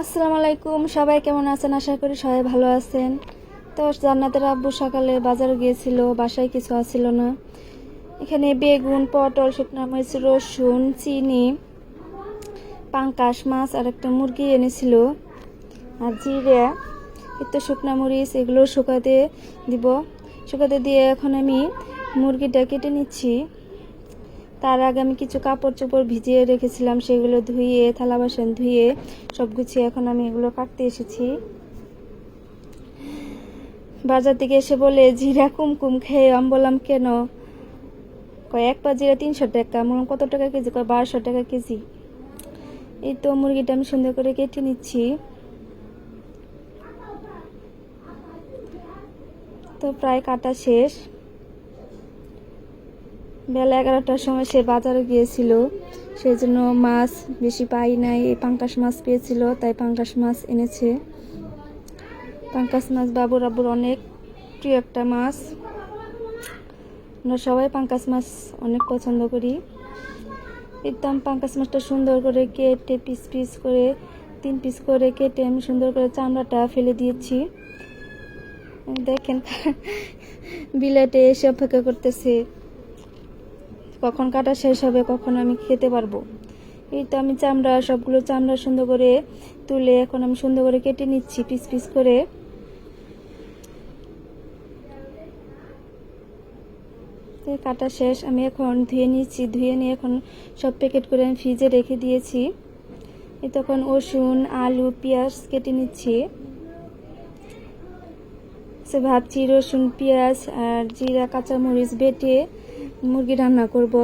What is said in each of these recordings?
আসসালামু আলাইকুম সবাই কেমন আছেন? আশা করি সবাই ভালো আছেন। তো জান্নাতের আব্বু সকালে বাজারে গিয়েছিল, বাসায় কিছু আসছিল না। এখানে বেগুন, পটল, শুকনো মরিচ, রসুন, চিনি, পাঙ্কাশ মাছ আর একটা মুরগি এনেছিল। আর জিরে একটু শুকনো মরিচ, এগুলো শুকাতে দিব। শুকাতে দিয়ে এখন আমি মুরগিটা কেটে নিচ্ছি। তার আগে আমি কিছু কাপড় চোপড় ভিজিয়ে রেখেছিলাম, সেগুলো ধুয়ে, থালা বাসন ধুয়ে, সব গুছিয়ে এখন আমি এগুলো কাটতে এসেছি। বাজার থেকে এসে বলে, জিরা কুমকুম খেয়ে আমি বললাম কেন? কয়, এক পা জিরা তিনশো টাকা। বললাম, কত টাকা কেজি? কয়, বারোশো টাকা কেজি। এই তো মুরগিটা আমি সুন্দর করে কেটে নিচ্ছি। তো প্রায় কাটা শেষ। বেলা এগারোটার সময় সে বাজারে গিয়েছিল। সেই জন্য মাছ বেশি পাই নাই। এই মাছ পেয়েছিল, তাই পাঙ্কাশ মাছ এনেছে। পাঙ্কাশ মাছ বাবুর আব্বুর অনেক প্রিয় একটা মাছ। আমরা সবাই পাঙ্কাশ মাছ অনেক পছন্দ করি। একদম পাঙ্কাশ মাছটা সুন্দর করে কেটে পিস পিস করে, তিন পিস করে কেটে আমি সুন্দর করে চামড়াটা ফেলে দিয়েছি। দেখেন, বিলেটে এসে অপেক্ষা করতেছে। কখন কাটা শেষ হবে, কখন আমি খেতে পারব। এই তো আমি চামড়া, সবগুলো চামড়া সুন্দর করে তুলে এখন আমি সুন্দর করে কেটে নিচ্ছি, পিস পিস করে। কাটা শেষ, আমি এখন ধুয়ে নিচ্ছি, ধুয়ে নিয়ে এখন সব প্যাকেট করে আমি ফ্রিজে রেখে দিয়েছি। এই তখন রসুন, আলু, পেঁয়াজ কেটে নিচ্ছি। সে ভাবছি রসুন, পেঁয়াজ আর জিরা, কাঁচামরিচ বেটে মুরগি রান্না করব।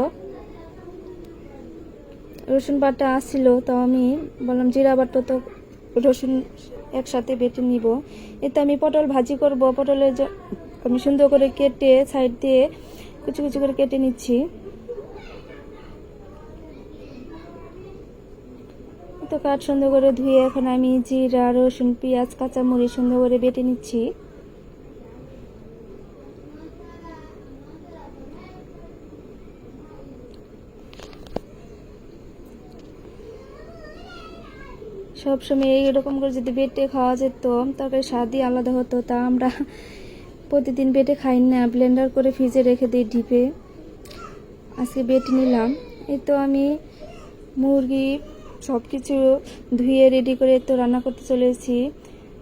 রসুন বাটা আসছিল তো আমি বললাম জিরা বাটা তো রসুন একসাথে বেটে নিব। এতে আমি পটল ভাজি করব। পটলের আমি সুন্দর করে কেটে সাইড দিয়ে কুচি কুচি করে কেটে নিচ্ছি। তো কাঠ সুন্দর করে ধুয়ে এখন আমি জিরা, রসুন, পেঁয়াজ, কাঁচামরিচ সুন্দর করে বেটে নিচ্ছি। সবসময় এইরকম করে যদি বেটে খাওয়া যেত তরকারি স্বাদই আলাদা হতো। তা আমরা প্রতিদিন বেটে খাই না ব্লেন্ডার করে ফ্রিজে রেখে দিই ঢিপে আজকে বেটে নিলাম। এই তো আমি মুরগি সব কিছু ধুয়ে রেডি করে তো রান্না করতে চলেছি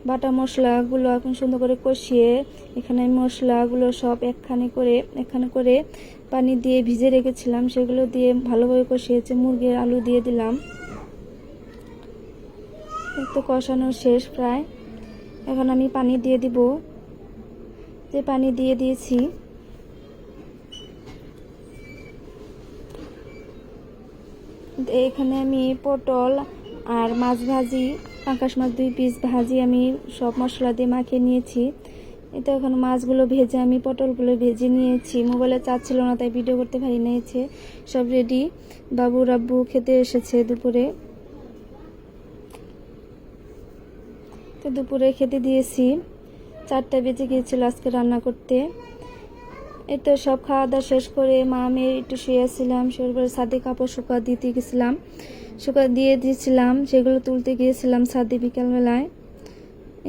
বাটা মশলাগুলো এখন সুন্দর করে কষিয়ে এখানে মশলাগুলো সব একখানে করে একখানে করে পানি দিয়ে ভিজে রেখেছিলাম। সেগুলো দিয়ে ভালোভাবে কষিয়েছে মুরগির আলু দিয়ে দিলাম। একটু কষানো শেষ প্রায়। এখন আমি পানি দিয়ে দিব। যে পানি দিয়ে দিয়েছি এখানে আমি পটল আর মাছ ভাজি, পাঙ্কাশ মাছ দুই পিস ভাজি আমি সব মশলা দিয়ে মাখিয়ে নিয়েছি। এটা এখন মাছগুলো ভেজে আমি পটলগুলো ভেজে নিয়েছি। মোবাইলে চার্জ ছিল না, তাই ভিডিও করতে পারি নিয়েছে সব রেডি বাবু রাব্বু খেতে এসেছে দুপুরে। তো দুপুরে খেতে দিয়েছি। চারটা বেজে গিয়েছিল আজকে রান্না করতে। এই তো সব খাওয়া দাওয়া শেষ করে মা মেয়ে একটু শুয়েছিলাম শুয়ে পরে ছাদে কাপড় শুকা দিতে গেছিলাম। শুকা দিয়ে দিয়েছিলাম, সেগুলো তুলতে গিয়েছিলাম ছাদে বিকালবেলায়।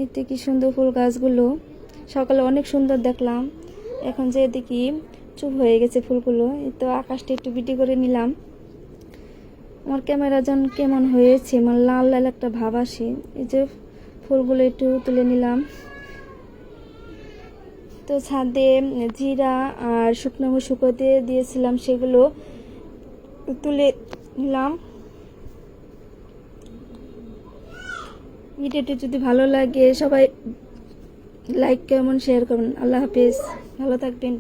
এতে কি সুন্দর ফুল গাছগুলো। সকালে অনেক সুন্দর দেখলাম। এখন যে দেখি চুপ হয়ে গেছে ফুলগুলো। এই তো আকাশটা একটু বিটি করে নিলাম। আমার ক্যামেরা যেন কেমন হয়েছে? আমার লাল লাল একটা ভাব আসে। এই যে ফুলগুলো একটু তুলে নিলাম। তো ছাদে জিরা আর শুকনো শুকোতে দিয়েছিলাম সেগুলো তুলে নিলাম। ভিডিওটি যদি ভালো লাগে সবাই লাইক কেমন শেয়ার করুন। আল্লাহ হাফিজ। ভালো থাকবেন